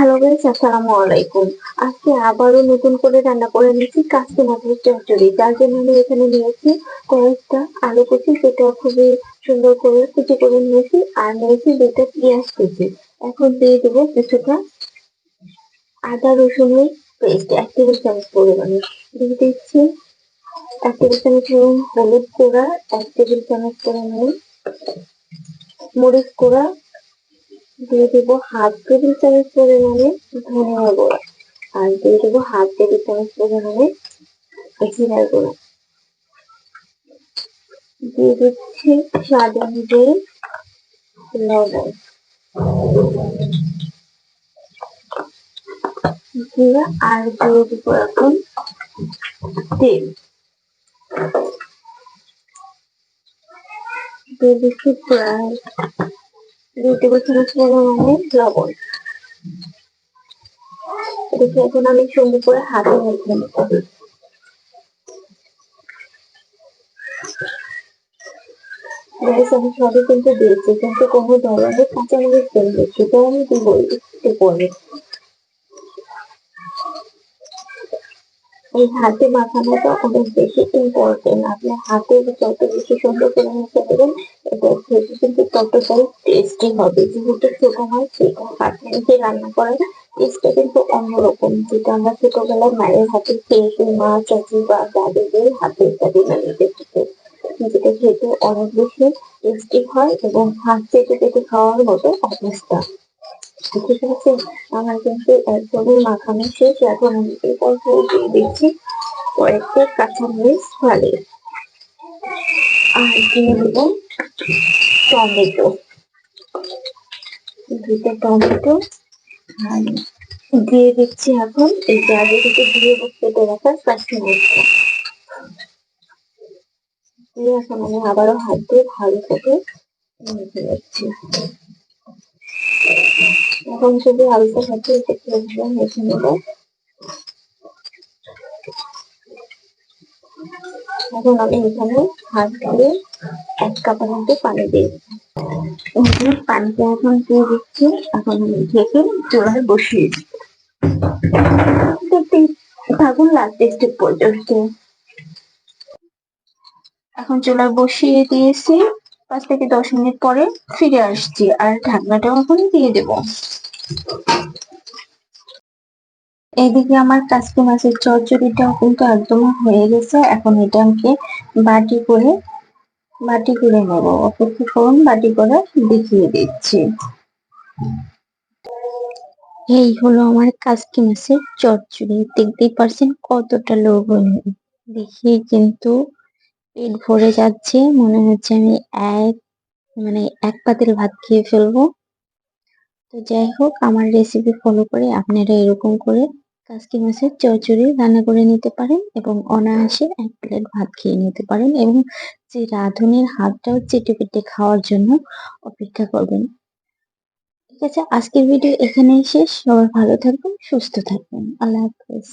Hello guys আসসালামু আলাইকুম। আজকে আবারও নতুন করে রান্না করে নিয়েছি কাস্তে মাছের চচ্চড়ি যার জন্য আমি এখানে নিয়েছি কয়েকটা আলু কুচি, সেটা খুবই সুন্দর করে কুচি করে নিয়েছি আর নিয়েছি দুটো পেঁয়াজ কুচি। এখন দিয়ে দেবো কিছুটা আদা রসুনের পেস্ট এক টেবিল চামচ পরিমাণে। দিয়ে দিচ্ছি এক টেবিল চামচ হলুদ গুঁড়া, এক টেবিল চামচ পরিমাণে মরিচ গুঁড়া দিয়ে দেবো হাফ টেবিল চামচ পরিমাণে ধনিয়া গুঁড়া। আর দিয়ে দেবো হাফ টেবিল চামচ পরিমাণে জিরার গুঁড়া। দিয়ে দিচ্ছি স্বাদ অনুযায়ী লবণ। দিয়ে আর দিয়ে দেবো এখন তেল। দিয়ে দিচ্ছি প্রায় দুই টেবিল চামচ পরিমাণে লবণ। এটাকে এখন আমি সুন্দর করে হাতে মেখে আমি সবই কিন্তু দিয়েছি, কিন্তু কোনো ধরনের কাঁচামরিচ তেল সেটাও আমি দিবই একটু পরে। এই হাতে মাখানোটা অনেক বেশি ইম্পর্টেন্ট আপনি হাতে যত বেশি সুন্দর করে মেখে দেবেন এটা খেতে কিন্তু ততটাই টেস্টি হবে। যেহেতু ছোট মাছ সেটা হাতে মেখে রান্না করার টেস্টটা কিন্তু অন্যরকম। যেটা আমরা ছোটবেলায় মায়ের হাতে খেয়েছি মা, চাচি বা দাদিদের হাতে ইত্যাদি মেখে খেতে যেটা খেতে অনেক বেশি টেস্টি হয় এবং হাত চেটে চেটে খাওয়ার মতো অবস্থা। ঠিক আছে আমার কিন্তু একদমই মাখানো শেষ এখন আমি এই পর্যায়ে দিয়ে দিচ্ছি কয়েকটা কাঁচামরিচ ফালে আর দিয়ে দেব টমেটো দুটো টমেটো আর দিয়ে দিচ্ছি, এখন এই যে আগে থেকে দিয়ে কেটে রাখা কাঁচামরিচটা দিয়ে এখন আমি আবারও হাত দিয়ে ভালো করে মেখে যাচ্ছি এখন শুধু হালকা হাতে এটা খেয়ে মেখে নেব। এখন আমি এখানে হাত দিয়ে এক কাপের মধ্যে পানি দিয়ে দিচ্ছি পানিটা এখন দিয়ে দিচ্ছি। এখন আমি ঢেকে চুলায় বসিয়ে দিচ্ছি থাকুন লাস্ট স্টেপ পর্যন্ত এখন চুলায় বসিয়ে দিয়েছি। পাঁচ থেকে দশ মিনিট পরে ফিরে আসছি আর ঢাকনাটাও এখন দিয়ে দেব। এইদিকে আমার কাসকি মাছের চচ্চড়িটাও কিন্তু একদম হয়ে গেছে। এখন এটা আমাকে বাটি করে বাটি করে নেব। অপেক্ষা করুন, বাটি করে দেখিয়ে দিচ্ছি। এই হলো আমার কাসকি মাছের চচ্চড়ি। দেখতেই পারছেন কতটা লোভনীয়। দেখি কিন্তু পেট ভরে যাচ্ছে, মনে হচ্ছে আমি এক মানে এক পাতিল ভাত খেয়ে ফেলব। তো যাই হোক, আমার রেসিপি ফলো করে আপনারা এরকম করে কাসকি মাছের চচ্চড়ি রান্না করে নিতে পারেন এবং অনায়াসে এক প্লেট ভাত খেয়ে নিতে পারেন এবং যে রাঁধুনির হাতটাও চেটে পেটে খাওয়ার জন্য অপেক্ষা করবেন। ঠিক আছে, আজকের ভিডিও এখানেই শেষ। সবাই ভালো থাকবেন, সুস্থ থাকবেন। আল্লাহ হাফেজ।